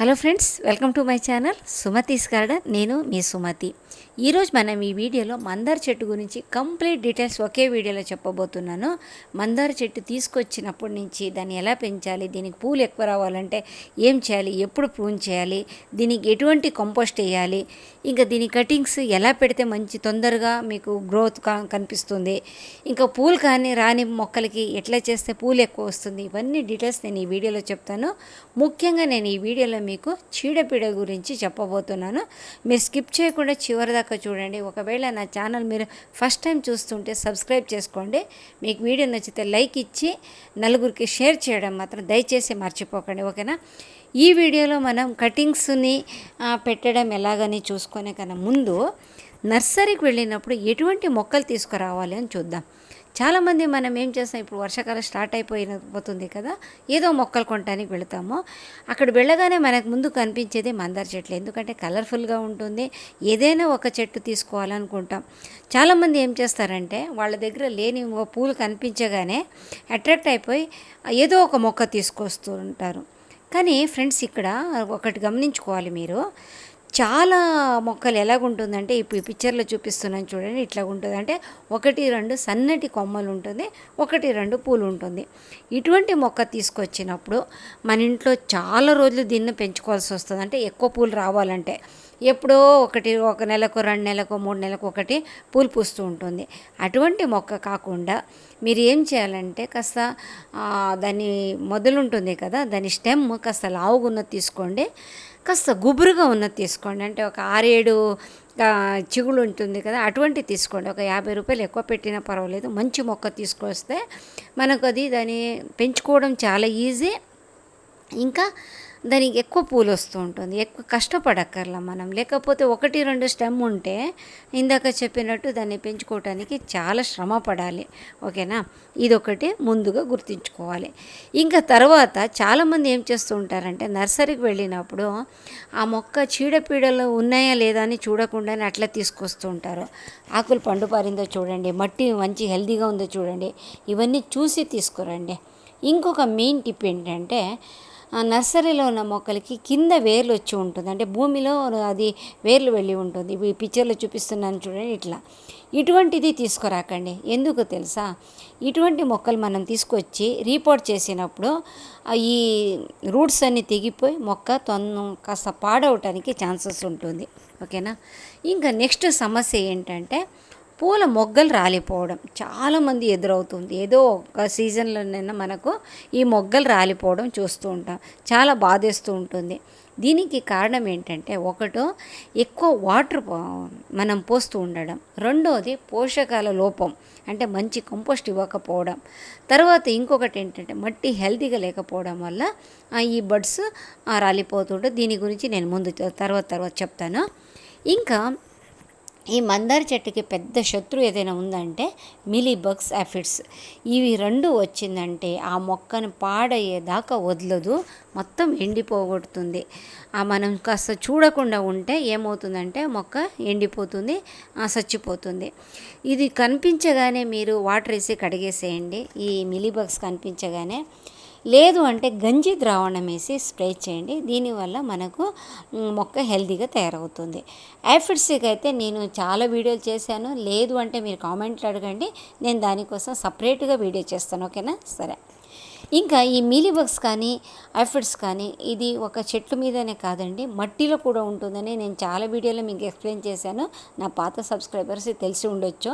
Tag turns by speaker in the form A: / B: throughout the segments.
A: Hello friends welcome to my channel Sumathi's garden. నేను మీ సుమతి. ఈరోజు మనం ఈ వీడియోలో మందార చెట్టు గురించి కంప్లీట్ డీటెయిల్స్ ఒకే వీడియోలో చెప్పబోతున్నాను. మందార చెట్టు తీసుకొచ్చినప్పటి నుంచి దాన్ని ఎలా పెంచాలి దీనికి పూలు ఎక్కువ రావాలంటే ఏం చేయాలి ఎప్పుడు ప్రూన్ చేయాలి దీనికి ఎటువంటి కంపోస్ట్ వేయాలి ఇంకా దీని కటింగ్స్ ఎలా పెడితే మంచి తొందరగా మీకు గ్రోత్ కా కనిపిస్తుంది? ఇంకా పూలు కానీ రాని మొక్కలకి ఎట్లా చేస్తే పూలు ఎక్కువ వస్తుంది? ఇవన్నీ డీటెయిల్స్ నేను ఈ వీడియోలో చెప్తాను. ముఖ్యంగా నేను ఈ వీడియోలో మీకు చీడపీడ గురించి చెప్పబోతున్నాను. మీరు స్కిప్ చేయకుండా చివరి దాకా చూడండి. ఒకవేళ నా ఛానల్ మీరు ఫస్ట్ టైం చూస్తుంటే సబ్స్క్రైబ్ చేసుకోండి. మీకు వీడియో నచ్చితే లైక్ ఇచ్చి నలుగురికి షేర్ చేయడం మాత్రం దయచేసి మర్చిపోకండి. ఓకేనా? ఈ వీడియోలో మనం కటింగ్స్ని పెట్టడం ఎలాగని చూసుకునే కన్నా ముందు నర్సరీకి వెళ్ళినప్పుడు ఎటువంటి మొక్కలు తీసుకురావాలి అని చూద్దాం. చాలామంది మనం ఏం చేస్తాం ఇప్పుడు వర్షాకాలం స్టార్ట్ అయిపోయిన పోతుంది కదా ఏదో మొక్కలు కొనడానికి వెళతాము. అక్కడ వెళ్ళగానే మనకు ముందు కనిపించేది మందార చెట్లు. ఎందుకంటే కలర్ఫుల్గా ఉంటుంది ఏదైనా ఒక చెట్టు తీసుకోవాలనుకుంటాం. చాలామంది ఏం చేస్తారంటే వాళ్ళ దగ్గర లేని పూలు కనిపించగానే అట్రాక్ట్ అయిపోయి ఏదో ఒక మొక్క తీసుకొస్తూ ఉంటారు కానీ ఫ్రెండ్స్ ఇక్కడ ఒకటి గమనించుకోవాలి మీరు. చాలా మొక్కలు ఎలాగుంటుందంటే ఇప్పుడు ఈ పిక్చర్లో చూపిస్తున్నాను చూడండి ఇట్లా ఉంటుంది అంటే ఒకటి రెండు సన్నటి కొమ్మలు ఉంటుంది ఒకటి రెండు పూలు ఉంటుంది ఇటువంటి మొక్క తీసుకొచ్చినప్పుడు మన ఇంట్లో చాలా రోజులు దీన్ని పెంచుకోవాల్సి వస్తుంది అంటే ఎక్కువ పూలు రావాలంటే. ఎప్పుడో ఒకటి ఒక నెలకు రెండు నెలకు మూడు నెలకు ఒకటి పూలు పూస్తూ ఉంటుంది. అటువంటి మొక్క కాకుండా మీరు ఏం చేయాలంటే కాస్త దాని మొదలుంటుంది కదా దాని స్టెమ్ కాస్త లావుగున్నది తీసుకోండి. కాస్త గుబురుగా ఉన్నది తీసుకోండి. అంటే ఒక ఆరేడు చిగులు ఉంటుంది కదా అటువంటి తీసుకోండి. ఒక యాభై రూపాయలు ఎక్కువ పెట్టినా పర్వాలేదు. మంచి మొక్క తీసుకొస్తే మనకు అది దాన్ని పెంచుకోవడం చాలా ఈజీ. ఇంకా దానికి ఎక్కువ పూలు వస్తూ ఉంటుంది. ఎక్కువ కష్టపడక్కర్లా మనం. లేకపోతే ఒకటి రెండు స్టెమ్ ఉంటే ఇందాక చెప్పినట్టు దాన్ని పెంచుకోవటానికి చాలా శ్రమ పడాలి. ఓకేనా? ఇదొకటి ముందుగా గుర్తుంచుకోవాలి. ఇంకా తర్వాత చాలామంది ఏం చేస్తూ ఉంటారంటే నర్సరీకి వెళ్ళినప్పుడు ఆ మొక్క చీడపీడలు ఉన్నాయా లేదా అని చూడకుండానే అట్లా తీసుకొస్తూ ఉంటారు. ఆకులు పండు పారిందో చూడండి మట్టి మంచి హెల్దీగా ఉందో చూడండి ఇవన్నీ చూసి తీసుకురండి. ఇంకొక మెయిన్ టిప్ ఏంటంటే నర్సరీలో ఉన్న మొక్కలకి కింద వేర్లు వచ్చి ఉంటుంది. అంటే భూమిలో అది వేర్లు వెళ్ళి ఉంటుంది. ఈ పిక్చర్లో చూపిస్తున్నాను చూడండి ఇట్లా. ఇటువంటిది తీసుకురాకండి. ఎందుకు తెలుసా? ఇటువంటి మొక్కలు మనం తీసుకొచ్చి రీపోర్ట్ చేసినప్పుడు ఈ రూట్స్ అన్నీ తెగిపోయి మొక్క తొందర కాస్త పాడవటానికి ఛాన్సెస్ ఉంటుంది. ఓకేనా? ఇంకా నెక్స్ట్ సమస్య ఏంటంటే పూల మొగ్గలు రాలిపోవడం చాలామంది ఎదురవుతుంది. ఏదో ఒక సీజన్లోనైనా మనకు ఈ మొగ్గలు రాలిపోవడం చూస్తూ ఉంటాం. చాలా బాధేస్తూ ఉంటుంది. దీనికి కారణం ఏంటంటే ఒకటో ఎక్కువ వాటర్ మనం పోస్తూ ఉండడం. రెండోది పోషకాల లోపం అంటే మంచి కంపోస్ట్ ఇవ్వకపోవడం. తర్వాత ఇంకొకటి ఏంటంటే మట్టి హెల్తీగా లేకపోవడం వల్ల ఈ బడ్స్ రాలిపోతుంటే దీని గురించి నేను ముందు తర్వాత తర్వాత చెప్తాను. ఇంకా ఈ మందార చెట్టుకి పెద్ద శత్రు ఏదైనా ఉందంటే మిలీబగ్స్ బగ్స్ ఇవి రెండు వచ్చిందంటే ఆ మొక్కను పాడయ్యేదాకా వదలదు మొత్తం ఎండిపోగొడుతుంది. ఆ మనం కాస్త చూడకుండా ఉంటే ఏమవుతుందంటే మొక్క ఎండిపోతుంది ఆ, చచ్చిపోతుంది. ఇది కనిపించగానే మీరు వాటర్ వేసి కడిగేసేయండి. ఈ మిలీబగ్స్ కనిపించగానే లేదు అంటే గంజి ద్రావణం వేసి స్ప్రే చేయండి. దీనివల్ల మనకు మొక్క హెల్తీగా తయారవుతుంది. యాఫిడ్స్కి అయితే నేను చాలా వీడియోలు చేశాను. లేదు అంటే మీరు కామెంట్లు అడగండి. నేను దానికోసం సపరేట్గా వీడియో చేస్తాను. ఓకేనా? సరే. ఇంకా ఈ మీలీబగ్స్ కానీ యాఫిడ్స్ కానీ ఇది ఒక చెట్టు మీదనే కాదండి మట్టిలో కూడా ఉంటుందని నేను చాలా వీడియోలో మీకు ఎక్స్ప్లెయిన్ చేశాను. నా పాత సబ్స్క్రైబర్స్ తెలిసి ఉండొచ్చు.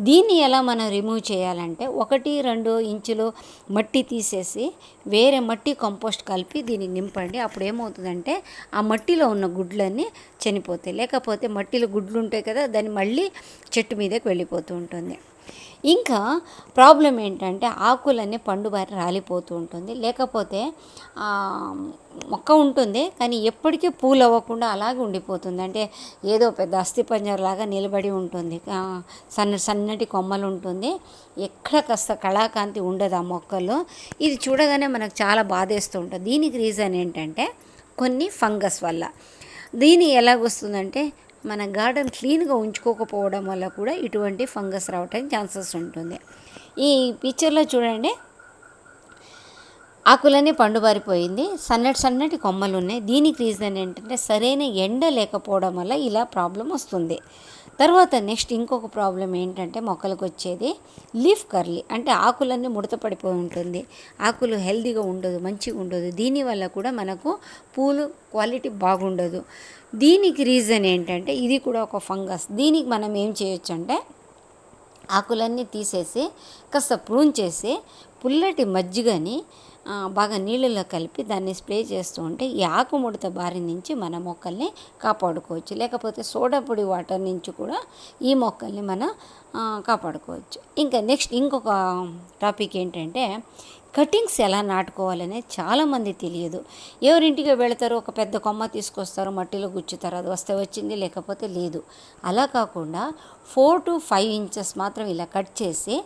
A: దీన్ని ఎలా మనం రిమూవ్ చేయాలంటే ఒకటి రెండు ఇంచులు మట్టి తీసేసి వేరే మట్టి కంపోస్ట్ కలిపి దీన్ని నింపండి. అప్పుడు ఏమవుతుందంటే ఆ మట్టిలో ఉన్న గుడ్లన్నీ చనిపోతాయి. లేకపోతే మట్టిలో గుడ్లు ఉంటాయి కదా దాన్ని మళ్ళీ చెట్టు మీదకి వెళ్ళిపోతూ ఉంటుంది. ఇంకా ప్రాబ్లం ఏంటంటే ఆకులన్నీ పండుబారి రాలిపోతూ ఉంటుంది. లేకపోతే మొక్క ఉంటుంది కానీ ఎప్పటికీ పూలు అవ్వకుండా అలాగే ఉండిపోతుంది. అంటే ఏదో పెద్ద అస్థిపంజరలాగా నిలబడి ఉంటుంది. సన్న సన్నటి కొమ్మలు ఉంటుంది. ఎక్కడ కాస్త కళాకాంతి ఉండదు ఆ మొక్కల్లో. ఇది చూడగానే మనకు చాలా బాధేస్తూ ఉంటుంది. దీనికి రీజన్ ఏంటంటే కొన్ని ఫంగస్ వల్ల. దీని ఎలాగొస్తుందంటే మన గార్డెన్ క్లీన్గా ఉంచుకోకపోవడం వల్ల కూడా ఇటువంటి ఫంగస్ రావడానికి ఛాన్సెస్ ఉంటుంది. ఈ పిక్చర్లో చూడండి. ఆకులన్నీ పండుబారిపోయింది. సన్నటి సన్నటి కొమ్మలు ఉన్నాయి దీనికి రీజన్ ఏంటంటే సరైన ఎండ లేకపోవడం వల్ల ఇలా ప్రాబ్లం వస్తుంది. తర్వాత నెక్స్ట్ ఇంకొక ప్రాబ్లం ఏంటంటే మొక్కలకు వచ్చేది లీఫ్ కర్లీ. అంటే ఆకులన్నీ ముడత పడిపోయి ఉంటుంది. ఆకులు హెల్దీగా ఉండదు మంచిగా ఉండదు. దీనివల్ల కూడా మనకు పూలు క్వాలిటీ బాగుండదు. దీనికి రీజన్ ఏంటంటే ఇది కూడా ఒక ఫంగస్. దీనికి మనం ఏం చేయొచ్చు అంటే ఆకులన్నీ తీసేసి కాస్త ప్రూన్ చేసి పుల్లటి మజ్జిగని బాగా నీళ్ళలో కలిపి దాన్ని స్ప్రే చేస్తూ ఉంటే ఈ ఆకుముడత బారి నుంచి మన మొక్కల్ని కాపాడుకోవచ్చు. లేకపోతే సోడాపొడి వాటర్ నుంచి కూడా ఈ మొక్కల్ని మనం కాపాడుకోవచ్చు. ఇంకా నెక్స్ట్ ఇంకొక టాపిక్ ఏంటంటే కటింగ్స్ ఎలా నాటుకోవాలనే చాలామంది తెలియదు. ఎవరింటికి వెళతారో ఒక పెద్ద కొమ్మ తీసుకొస్తారు మట్టిలో గుచ్చుతారు అది వస్తే వచ్చింది లేకపోతే లేదు. అలా కాకుండా ఫోర్ టు ఫైవ్ ఇంచెస్ మాత్రం ఇలా కట్ చేసి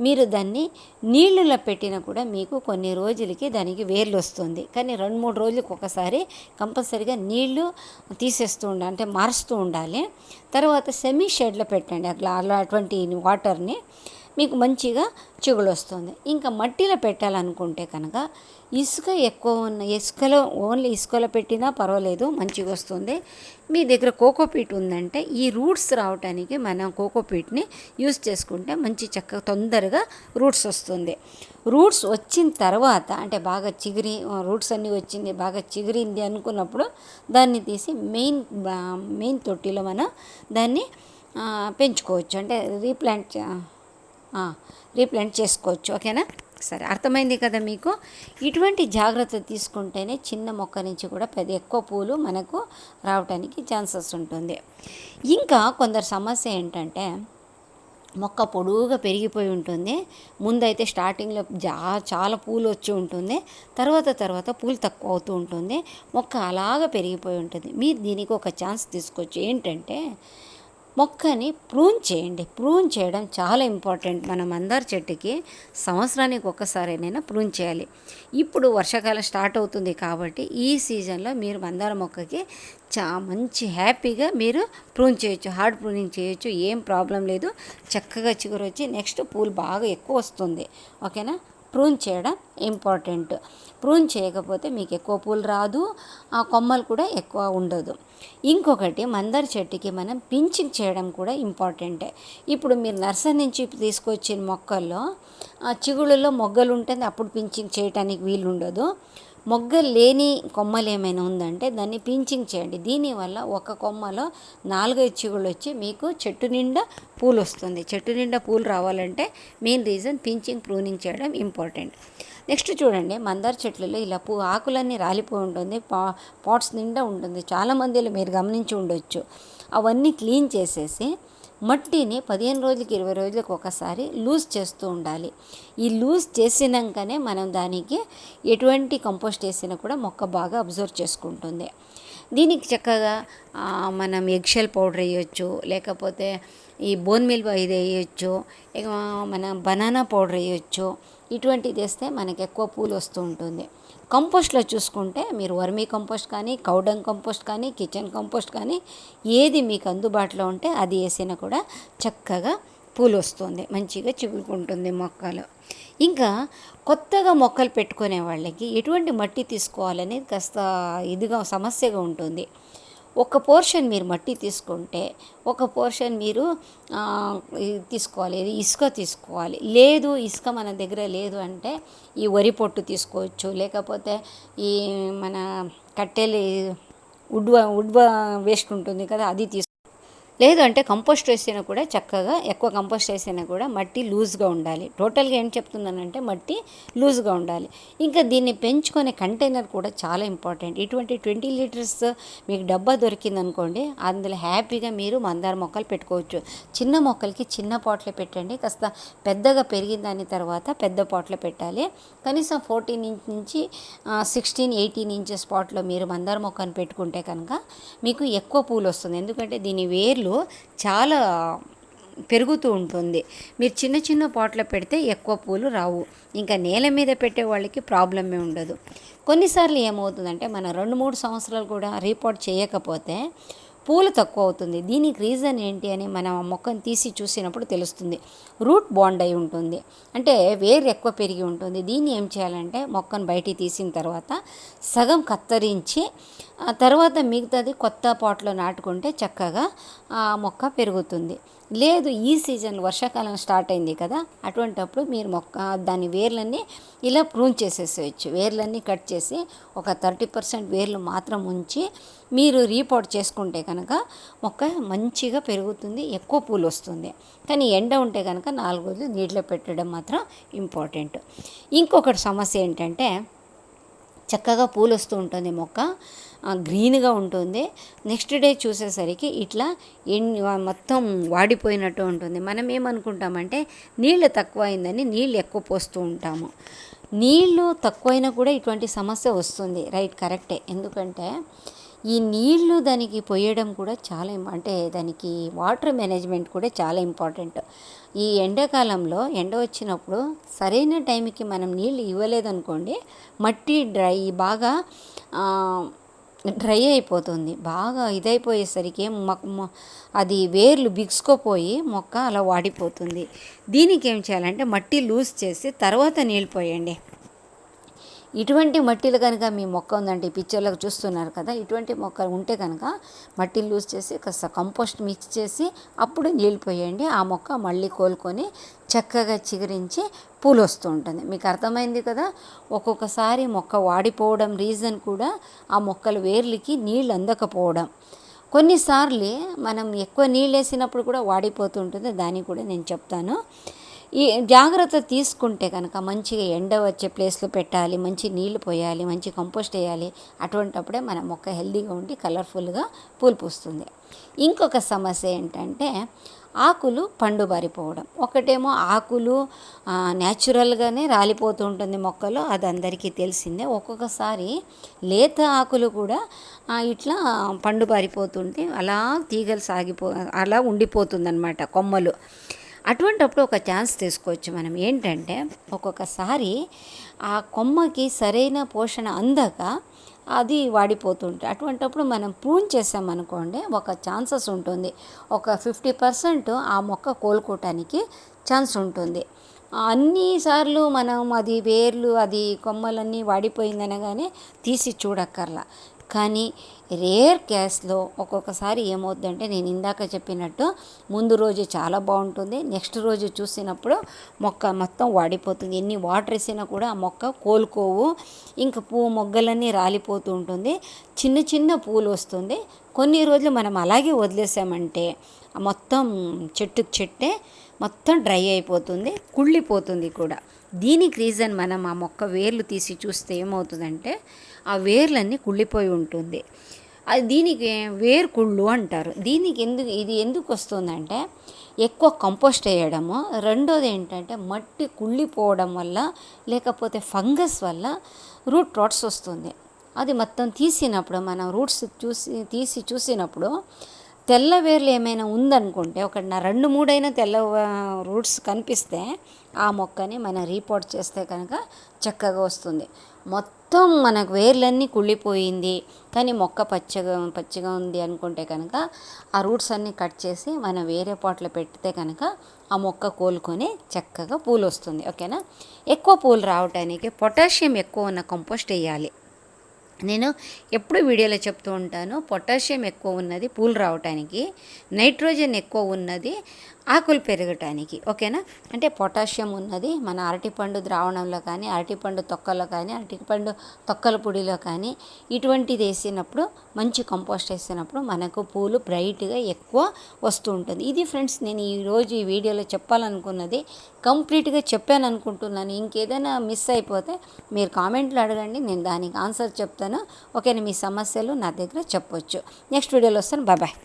A: మీరు దాన్ని నీళ్ళలో పెట్టినా కూడా మీకు కొన్ని రోజులకి దానికి వేర్లు వస్తుంది. కానీ రెండు మూడు రోజులకు ఒకసారి కంపల్సరీగా నీళ్ళు తీసేస్తూ ఉండాలి అంటే మారుస్తూ ఉండాలి. తర్వాత సెమీ షెడ్లో పెట్టండి అట్లా అలా అటువంటి వాటర్ని. మీకు మంచిగా చిగులు వస్తుంది ఇంకా మట్టిలో పెట్టాలనుకుంటే కనుక ఇసుక ఎక్కువ ఉన్న ఇసుకలో ఓన్లీ ఇసుకలో పెట్టినా పర్వాలేదు మంచిగా వస్తుంది. మీ దగ్గర కోకోపీట్ ఉందంటే ఈ రూట్స్ రావడానికి మనం కోకోపీట్ని యూస్ చేసుకుంటే మంచి చక్కగా తొందరగా రూట్స్ వస్తుంది. రూట్స్ వచ్చిన తర్వాత అంటే బాగా చిగిరి రూట్స్ అన్నీ వచ్చింది బాగా చిగిరింది అనుకున్నప్పుడు దాన్ని తీసి మెయిన్ మెయిన్ తొట్టిలో మనం దాన్ని పెంచుకోవచ్చు. అంటే రీప్లాంట్ రీప్లాంట్ చేసుకోవచ్చు ఓకేనా? సరే అర్థమైంది కదా మీకు? ఇటువంటి జాగ్రత్త తీసుకుంటేనే చిన్న మొక్క నుంచి కూడా పెద్ద ఎక్కువ పూలు మనకు రావడానికి ఛాన్సెస్ ఉంటుంది. ఇంకా కొందరు సమస్య ఏంటంటే మొక్క పొడువుగా పెరిగిపోయి ఉంటుంది. ముందైతే స్టార్టింగ్లో జా చాలా పూలు వచ్చి ఉంటుంది. తర్వాత తర్వాత పూలు తక్కువ అవుతూ ఉంటుంది. మొక్క అలాగ పెరిగిపోయి ఉంటుంది. మీరు దీనికి ఒక ఛాన్స్ తీసుకోవచ్చు. ఏంటంటే మొక్కని ప్రూన్ చేయండి. ప్రూన్ చేయడం చాలా ఇంపార్టెంట్. మన మందార చెట్టుకి సంవత్సరానికి ఒక్కసారైనా ప్రూన్ చేయాలి. ఇప్పుడు వర్షాకాలం స్టార్ట్ అవుతుంది కాబట్టి ఈ సీజన్లో మీరు మందార మొక్కకి చా మంచి హ్యాపీగా మీరు ప్రూన్ చేయొచ్చు. హార్డ్ ప్రూనింగ్ చేయొచ్చు. ఏం ప్రాబ్లం లేదు. చక్కగా చిగురు వచ్చి నెక్స్ట్ పూలు బాగా ఎక్కువ వస్తుంది. ఓకేనా? ప్రూన్ చేయడం ఇంపార్టెంట్. ప్రూన్ చేయకపోతే మీకు ఎక్కువ పూలు రాదు ఆ కొమ్మలు కూడా ఎక్కువ ఉండదు. ఇంకొకటి మందార చెట్టుకి మనం పించింగ్ చేయడం కూడా ఇంపార్టెంటే. ఇప్పుడు మీరు నర్సరీ నుంచి తీసుకొచ్చిన మొక్కల్లో ఆ చిగుళ్ళలో మొగ్గలు ఉంటుంది అప్పుడు పించింగ్ చేయడానికి వీలు ఉండదు మొగ్గ లేని కొమ్మలు ఏమైనా ఉందంటే దాన్ని పించింగ్ చేయండి. దీనివల్ల ఒక కొమ్మలో నాలుగైదు చిగుళ్ళు వచ్చి మీకు చెట్టు నిండా పూలు వస్తుంది. చెట్టు నిండా పూలు రావాలంటే మెయిన్ రీజన్ పించింగ్ ప్రూనింగ్ చేయడం ఇంపార్టెంట్. నెక్స్ట్ చూడండి మందార చెట్లలో ఇలా పూ ఆకులన్నీ రాలిపోయి ఉంటుంది పా పాట్స్ నిండా ఉంటుంది. చాలా మందిలో మీరు గమనించి ఉండొచ్చు. అవన్నీ క్లీన్ చేసేసి మట్టిని పదిహేను రోజులకి ఇరవై రోజులకు ఒకసారి లూజ్ చేస్తూ ఉండాలి. ఈ లూజ్ చేసినాకనే మనం దానికి ఎటువంటి కంపోస్ట్ వేసినా కూడా మొక్క బాగా అబ్జర్వ్ చేసుకుంటుంది. దీనికి చక్కగా మనం ఎగ్షెల్ పౌడర్ వేయొచ్చు లేకపోతే ఈ బోన్ మిల్ ఇది వేయొచ్చు మన బనానా పౌడర్ వేయొచ్చు. ఇటువంటిది వేస్తే మనకి ఎక్కువ పూలు వస్తూ ఉంటుంది. కంపోస్ట్లో చూసుకుంటే మీరు వర్మీ కంపోస్ట్ కానీ కౌడంగ్ కంపోస్ట్ కానీ కిచెన్ కంపోస్ట్ కానీ ఏది మీకు అందుబాటులో ఉంటే అది వేసినా కూడా చక్కగా పూలు వస్తుంది. మంచిగా చిగురుకుంటుంది మొక్కలు. ఇంకా కొత్తగా మొక్కలు పెట్టుకునే వాళ్ళకి ఎటువంటి మట్టి తీసుకోవాలనేది కాస్త ఇదిగా సమస్యగా ఉంటుంది. ఒక పోర్షన్ మీరు మట్టి తీసుకుంటే ఒక పోర్షన్ మీరు తీసుకోవాలి ఇసుక తీసుకోవాలి. లేదు ఇసుక మన దగ్గర లేదు అంటే ఈ వరి పొట్టు తీసుకోవచ్చు. లేకపోతే ఈ మన కట్టెలు వుడ్ వుడ్ వేస్ట్ ఉంటుంది కదా అది తీసుకో లేదు అంటే కంపోస్ట్ వేసినా కూడా చక్కగా ఎక్కువ కంపోస్ట్ వేసినా కూడా మట్టి లూజ్గా ఉండాలి. టోటల్గా ఏం చెప్తున్నానంటే మట్టి లూజ్గా ఉండాలి. ఇంకా దీన్ని పెంచుకునే కంటైనర్ కూడా చాలా ఇంపార్టెంట్. ఇటువంటి ట్వంటీ లీటర్స్ మీకు డబ్బా దొరికింది అనుకోండి అందులో హ్యాపీగా మీరు మందార మొక్కలు పెట్టుకోవచ్చు. చిన్న మొక్కలకి చిన్న పాట్లో పెట్టండి కాస్త పెద్దగా పెరిగిన దాని తర్వాత పెద్ద పాట్లో పెట్టాలి. కనీసం ఫోర్టీన్ ఇంచ్ నుంచి సిక్స్టీన్ ఎయిటీన్ ఇంచెస్ పాట్లో మీరు మందార మొక్కను పెట్టుకుంటే కనుక మీకు ఎక్కువ పూలు వస్తుంది. ఎందుకంటే దీని వేర్లు చాలా పెరుగుతూ ఉంటుంది. మీరు చిన్న చిన్న పాట్లో పెడితే ఎక్కువ పూలు రావు. ఇంకా నేల మీద పెట్టే వాళ్ళకి ప్రాబ్లమే ఉండదు. కొన్నిసార్లు ఏమవుతుందంటే మనం రెండు మూడు సంవత్సరాలు కూడా రీపోర్ట్ చేయకపోతే పూలు తక్కువ అవుతుంది దీనికి రీజన్ ఏంటి అని మనం ఆ మొక్కను తీసి చూసినప్పుడు తెలుస్తుంది. రూట్ బాండ్ అయి ఉంటుంది. అంటే వేరు ఎక్కువ పెరిగి ఉంటుంది. దీన్ని ఏం చేయాలంటే మొక్కను బయటికి తీసిన తర్వాత సగం కత్తిరించి ఆ తర్వాత మిగతాది కొత్త పాట్లో నాటుకుంటే చక్కగా ఆ మొక్క పెరుగుతుంది. లేదు ఈ సీజన్ వర్షాకాలం స్టార్ట్ అయింది కదా అటువంటప్పుడు మీరు మొక్క దాని వేర్లన్నీ ఇలా ప్రూన్ చేసేసేయచ్చు. వేర్లన్నీ కట్ చేసి ఒక థర్టీ పర్సెంట్ వేర్లు మాత్రం ఉంచి మీరు రీపోర్ట్ చేసుకుంటే కనుక మొక్క మంచిగా పెరుగుతుంది ఎక్కువ పూలు వస్తుంది. కానీ ఎండ ఉంటే కనుక నాలుగు రోజులు నీటిలో పెట్టడం మాత్రం ఇంపార్టెంట్. ఇంకొకటి సమస్య ఏంటంటే చక్కగా పూలు వస్తూ ఉంటుంది మొక్క గ్రీన్గా ఉంటుంది. నెక్స్ట్ డే చూసేసరికి ఇట్లా ఎండి మొత్తం వాడిపోయినట్టు ఉంటుంది. మనం ఏమనుకుంటామంటే నీళ్ళు తక్కువ అయిందని నీళ్ళు ఎక్కువ పోస్తూ ఉంటాము. నీళ్ళు తక్కువైనా కూడా ఇటువంటి సమస్య వస్తుంది. రైట్ కరెక్టే. ఎందుకంటే ఈ నీళ్ళు దానికి పోయడం కూడా చాలా అంటే దానికి వాటర్ మేనేజ్మెంట్ కూడా చాలా ఇంపార్టెంట్. ఈ ఎండాకాలంలో ఎండ వచ్చినప్పుడు సరైన టైంకి మనం నీళ్ళు ఇవ్వలేదనుకోండి మట్టి డ్రై బాగా డ్రై అయిపోతుంది. బాగా ఇదైపోయేసరికి మొక్క అది వేర్లు బిగుసుకుపోయి మొక్క అలా వాడిపోతుంది. దీనికి ఏం చేయాలంటే మట్టి లూజ్ చేసి తర్వాత నీళ్ళు పోయండి. ఇటువంటి మట్టిలు కనుక మీ మొక్క ఉందంటే పిక్చర్లో చూస్తున్నారు కదా ఇటువంటి మొక్క ఉంటే కనుక మట్టిని లూజ్ చేసి కాస్త కంపోస్ట్ మిక్స్ చేసి అప్పుడు నీళ్ళు పోయండి. ఆ మొక్క మళ్ళీ కోలుకొని చక్కగా చిగురించి పూలు వస్తూ ఉంటుంది. మీకు అర్థమైంది కదా? ఒక్కొక్కసారి మొక్క వాడిపోవడం రీజన్ కూడా ఆ మొక్కల వేర్లకి నీళ్ళు అందకపోవడం. కొన్నిసార్లు మనం ఎక్కువ నీళ్ళు వేసినప్పుడు కూడా వాడిపోతుంటుంది దానికి కూడా నేను చెప్తాను. ఈ జాగ్రత్త తీసుకుంటే కనుక మంచిగా ఎండ వచ్చే ప్లేస్లో పెట్టాలి మంచి నీళ్ళు పోయాలి మంచి కంపోస్ట్ వేయాలి అటువంటప్పుడే మన మొక్క హెల్దీగా ఉండి కలర్ఫుల్గా పూలు పూస్తుంది ఇంకొక సమస్య ఏంటంటే ఆకులు పండు బారిపోవడం ఒకటేమో ఆకులు న్యాచురల్గానే రాలిపోతూ ఉంటుంది మొక్కలు అది అందరికీ తెలిసిందే. ఒక్కొక్కసారి లేత ఆకులు కూడా ఇట్లా పండు బారిపోతుంటే అలా తీగలు సాగిపో అలా ఉండిపోతుందన్నమాట కొమ్మలు. అటువంటప్పుడు ఒక ఛాన్స్ తీసుకోవచ్చు మనం. ఏంటంటే ఒక్కొక్కసారి ఆ కొమ్మకి సరైన పోషణ అందక అది వాడిపోతుంటే అటువంటప్పుడు మనం ప్రూన్ చేసామనుకోండి ఒక ఛాన్సెస్ ఉంటుంది. ఒక ఫిఫ్టీ పర్సెంట్ ఆ మొక్క కోలుకోవటానికి ఛాన్స్ ఉంటుంది. అన్నిసార్లు మనం అది వేర్లు అది కొమ్మలన్నీ వాడిపోయిందనగానే తీసి చూడక్కర్లా. కానీ రేర్ క్యాస్లో ఒక్కొక్కసారి ఏమవుతుందంటే నేను ఇందాక చెప్పినట్టు ముందు రోజు చాలా బాగుంటుంది నెక్స్ట్ రోజు చూసినప్పుడు మొక్క మొత్తం వాడిపోతుంది. ఎన్ని వాటర్ వేసినా కూడా ఆ మొక్క కోలుకోవు. ఇంకా పువ్వు మొగ్గలన్నీ రాలిపోతూ ఉంటుంది. చిన్న చిన్న పూలు వస్తుంది. కొన్ని రోజులు మనం అలాగే వదిలేసామంటే మొత్తం చెట్టుకు చెట్టే మొత్తం డ్రై అయిపోతుంది కుళ్ళిపోతుంది కూడా. దీనికి రీజన్ మనం ఆ మొక్క వేర్లు తీసి చూస్తే ఏమవుతుందంటే ఆ వేర్లన్నీ కుళ్ళిపోయి ఉంటుంది. అది దీనికి వేరు కుళ్ళు అంటారు. దీనికి ఎందుకు ఇది ఎందుకు వస్తుందంటే ఎక్కువ కంపోస్ట్ వేయడము. రెండోది ఏంటంటే మట్టి కుళ్ళిపోవడం వల్ల లేకపోతే ఫంగస్ వల్ల రూట్ రాట్స్ వస్తుంది. అది మొత్తం తీసినప్పుడు మనం రూట్స్ చూసి తీసి చూసినప్పుడు తెల్ల వేర్లు ఏమైనా ఉందనుకుంటే ఒక రెండు మూడైనా తెల్ల రూట్స్ కనిపిస్తే ఆ మొక్కని మనం రీపోర్ట్ చేస్తే కనుక చక్కగా వస్తుంది. మొత్తం మొత్తం మనకు వేర్లన్నీ కుళ్ళిపోయింది. కానీ మొక్క పచ్చగా పచ్చిగా ఉంది అనుకుంటే కనుక ఆ రూట్స్ అన్నీ కట్ చేసి మనం వేరే పాట్లో పెడితే కనుక ఆ మొక్క కోలుకొని చక్కగా పూలు వస్తుంది. ఓకేనా? ఎక్కువ పూలు రావటానికి పొటాషియం ఎక్కువ ఉన్న కంపోస్ట్ వేయాలి. నేను ఎప్పుడు వీడియోలో చెప్తూ ఉంటాను పొటాషియం ఎక్కువ ఉన్నది పూలు రావటానికి నైట్రోజన్ ఎక్కువ ఉన్నది ఆకులు పెరగటానికి ఓకేనా? అంటే పొటాషియం ఉన్నది మన అరటిపండు ద్రావణంలో కానీ అరటిపండు తొక్కలో కానీ అరటిపండు తొక్కల పొడిలో కానీ ఇటువంటిది వేసినప్పుడు మంచి కంపోస్ట్ వేసినప్పుడు మనకు పూలు బ్రైట్గా ఎక్కువ వస్తూ ఉంటుంది. ఇది ఫ్రెండ్స్ నేను ఈరోజు ఈ వీడియోలో చెప్పాలనుకున్నది కంప్లీట్గా చెప్పాను అనుకుంటున్నాను. ఇంకేదైనా మిస్ అయిపోతే మీరు కామెంట్లో అడగండి నేను దానికి ఆన్సర్ చెప్తాను. ఓకేనా? మీ సమస్యలు నా దగ్గర చెప్పొచ్చు. నెక్స్ట్ వీడియోలో వస్తాను. Bye bye.